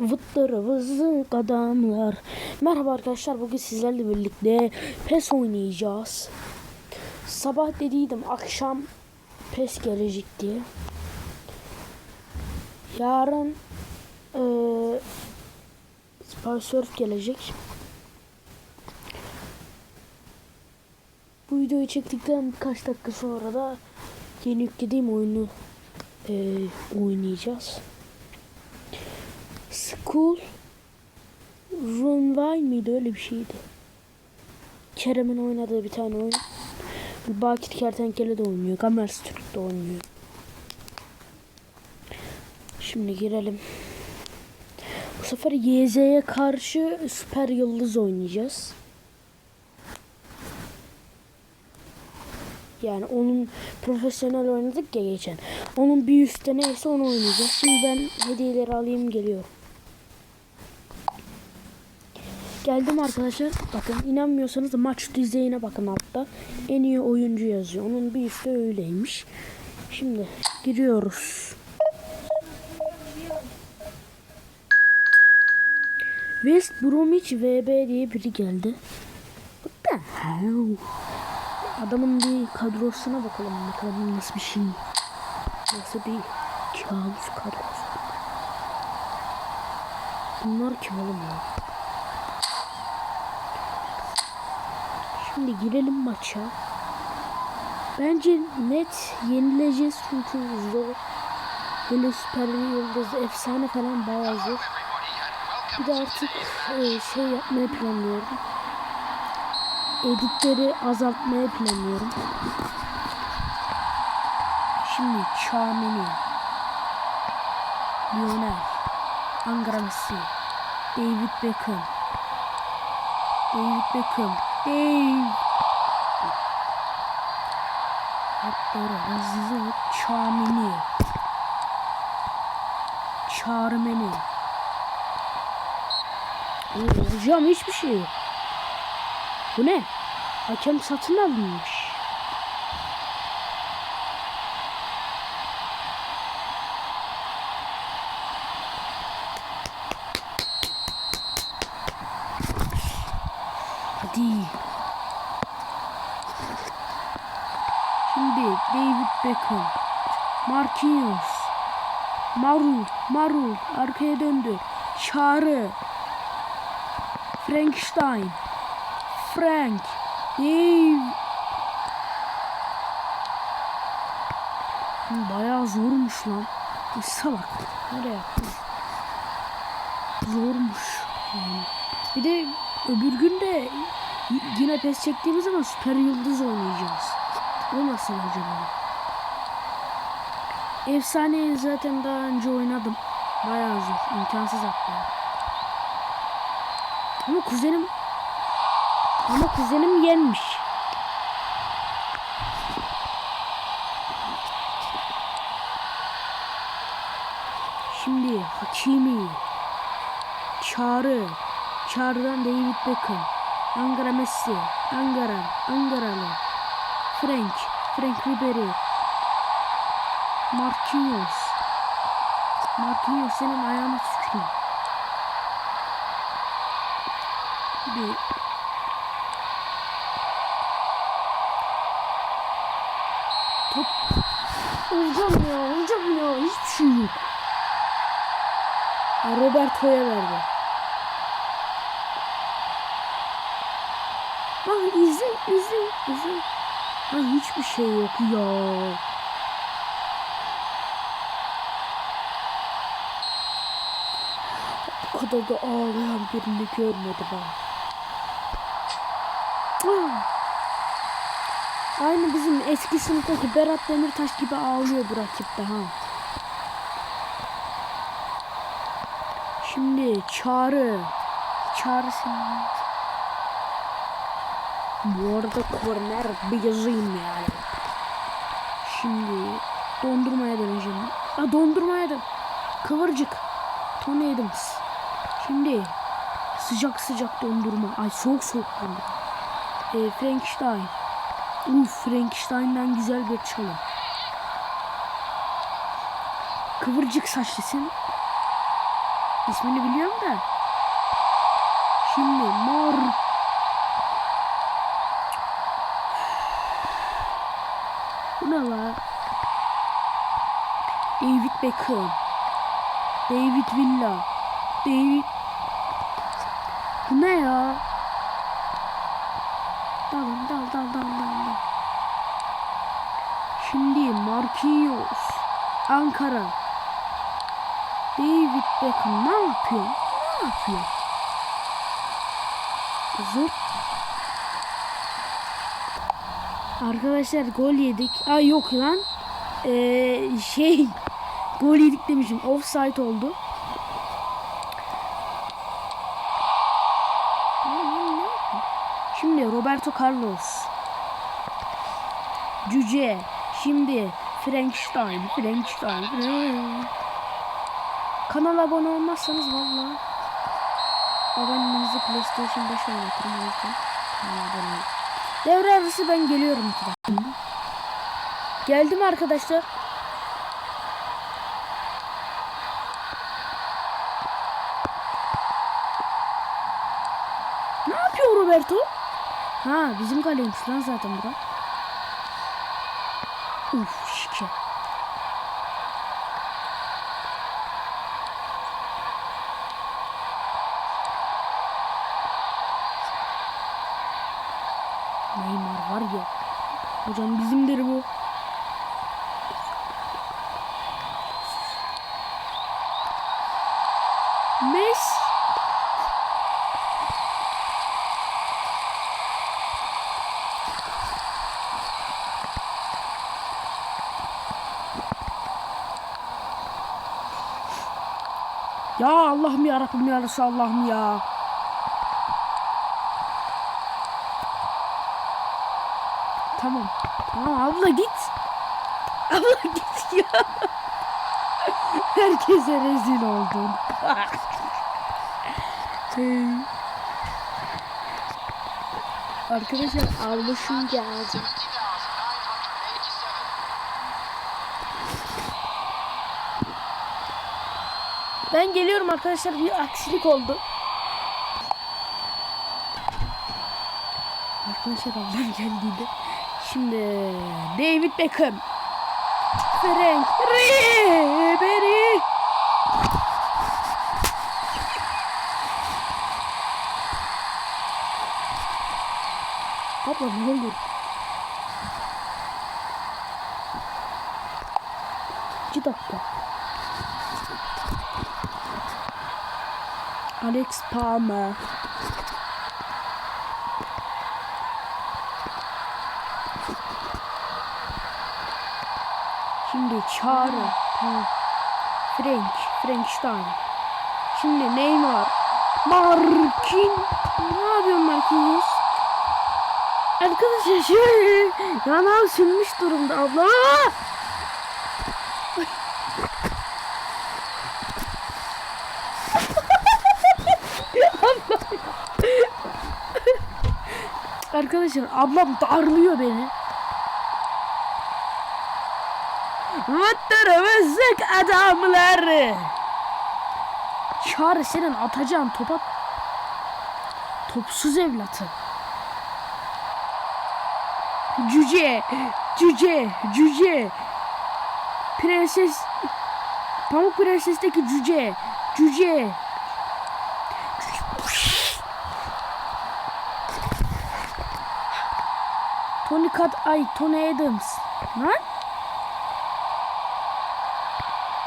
Vıttırı vızlık adamlar. Merhaba arkadaşlar bugün sizlerle birlikte PES oynayacağız. Sabah dediydim akşam PES gelecek diye. Yarın Spy Surf gelecek. Bu videoyu çektikten birkaç dakika sonra da yeni yüklediğim oyunu eee, oynayacağız. School Runway miydi öyle bir şeydi. Kerem'in oynadığı bir tane oyun. Bakit Kertenkele de oynuyor. Gamers Türk de oynuyor. Şimdi girelim. Bu sefer YZ'ye karşı süper yıldız oynayacağız. Yani onun profesyonel oynadık ya geçen. Onun bir üstte neyse onu oynayacağız. Şimdi ben hediyeleri alayım geliyorum. Geldim arkadaşlar. Bakın inanmıyorsanız maç düzeyine bakın altta. En iyi oyuncu yazıyor. Onun bir üstte öyleymiş. Şimdi giriyoruz. West Bromwich VB diye biri geldi. What the hell? Adamın bir kadrosuna bakalım bakalım nasıl bir şey. Nasıl bir kabus kadrosu. Bunlar kim oğlum ya? Şimdi girelim maça. Bence net yenileceğiz çünkü zor. Böyle süper yıldız efsane falan bayağı zor. Bir de artık e, şey yapmayı planlıyorum. Editleri azaltmayı planlıyorum. Şimdi Çameni, Lionel, Angara Messi, David Beckham, David Beckham, Hatta hızlı Çameni, Çağrımeni. Oo, Hocam hiçbir şey yok. Bu ne? Hakem satın alınmış. Hadi. Şimdi Beckham. Marquinhos. Marul. Marul. Arkaya döndü. Çağrı. Frankenstein. Frank. Dave. Bayağı zormuş lan. Bu salak. Nereye yaptın? Zormuş. Yani. Bir de öbür gün de yine pes çektiğimiz zaman süper yıldız oynayacağız. O nasıl acaba? Efsaneyi zaten daha önce oynadım. Bayağı zor. imkansız hatta. Ama kuzenim ama kuzenim yenmiş. Şimdi Hakimi, Çağrı, Çağrı'dan David Beckham, Angara Messi, Angara, Angaralı, Frank, Frank Ribery, Marquinhos, Marquinhos senin ayağına tüküreyim. Bir top Hocam ya hocam ya hiçbir şey yok. Roberto'ya verdi. Bak izle izle izle. Ha hiçbir şey yok ya. Bu kadar da ağlayan birini görmedim ha. Ah. Aynı bizim eski sınıftaki Berat Demirtaş gibi ağlıyor bu rakipte ha. Şimdi Çağrı. Çağrı senin. Bu arada korner bir yazayım yani. Şimdi dondurmaya döneceğim. Aa dondurmaya dön. Kıvırcık. Tony Adams. Şimdi sıcak sıcak dondurma. Ay soğuk soğuk dondurma. Ee, Frankenstein. Uf Frankenstein'den güzel bir çalım. Kıvırcık saçlısın. İsmini biliyorum da. Şimdi mor. Bu ne la? David Beckham. David Villa. David. Ne ya? Dalın dal dal dal dal dal. Şimdi Marquinhos. Ankara. David Beckham ne yapıyor? Ne yapıyor? Zor. Arkadaşlar gol yedik. Ay yok lan. Ee, şey gol yedik demişim. Offside oldu. Şimdi Roberto Carlos. Cüce. Şimdi Frankenstein. Frankenstein. Kanala abone olmazsanız valla abonenizi PlayStation 5 oynatırım o yüzden. Devre arası ben geliyorum. Geldim arkadaşlar. Ne yapıyor Roberto? Ha bizim kaleymiş lan zaten bura. Uf şike. Neymar var ya. Hocam bizimdir bu. Messi. Ya Allah'ım ya Rabbim ya Resulallah'ım ya. Tamam. Tamam abla git. Abla git ya. Herkese rezil oldun. Şey. Arkadaşlar almışım geldi. Ben geliyorum arkadaşlar bir aksilik oldu. Arkadaşlar ablam geldiğinde. Şimdi David Beckham. Frank Ribery. Abla ne olur. İki dakika. Alex Palmer. Şimdi Çağrı. Frank. Frankenstein. Şimdi Neymar. Markin. Ne yapıyorsun Marquinhos? Arkadaşlar şöyle yanağım sönmüş durumda abla. Arkadaşlar ablam darlıyor beni. Vıttırımızlık adamları. Çağrı senin atacağın topa topsuz evlatı. Cüce, cüce, cüce. Prenses, Pamuk Prenses'teki cüce, cüce. Tony Kat, ay Tony Adams. Lan?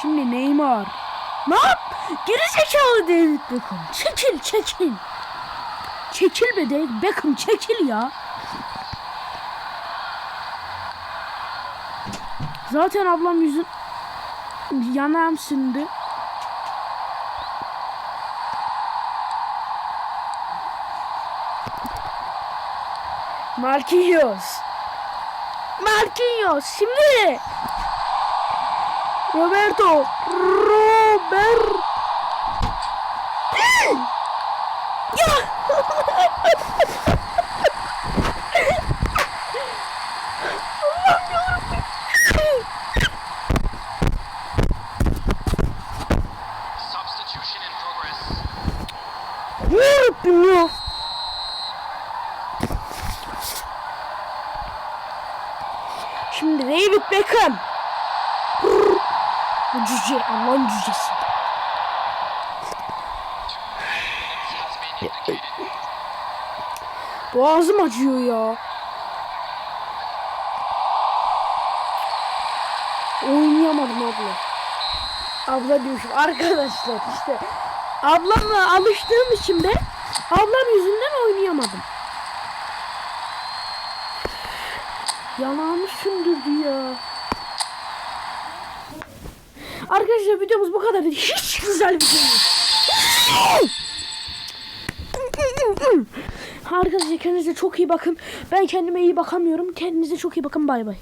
Şimdi Neymar. Ne yap? Geri zekalı David Beckham. Çekil çekil. Çekil be David Beckham çekil ya. Zaten ablam yüzün yanağım sündü. Marquinhos. Marquinhos şimdi. Roberto. Robert. ya. Substitution in Yarabbim ya. Şimdi David Beckham. Brrr. Bu cüce, Allah'ın cücesi. Boğazım acıyor ya. Oynayamadım abla. Abla diyormuşum. Arkadaşlar işte ablamla alıştığım için ben ablam yüzünden oynayamadım. Yanağımı sündürdü ya. Arkadaşlar videomuz bu kadar. Hiç güzel bir video. Arkadaşlar kendinize çok iyi bakın. Ben kendime iyi bakamıyorum. Kendinize çok iyi bakın. Bay bay.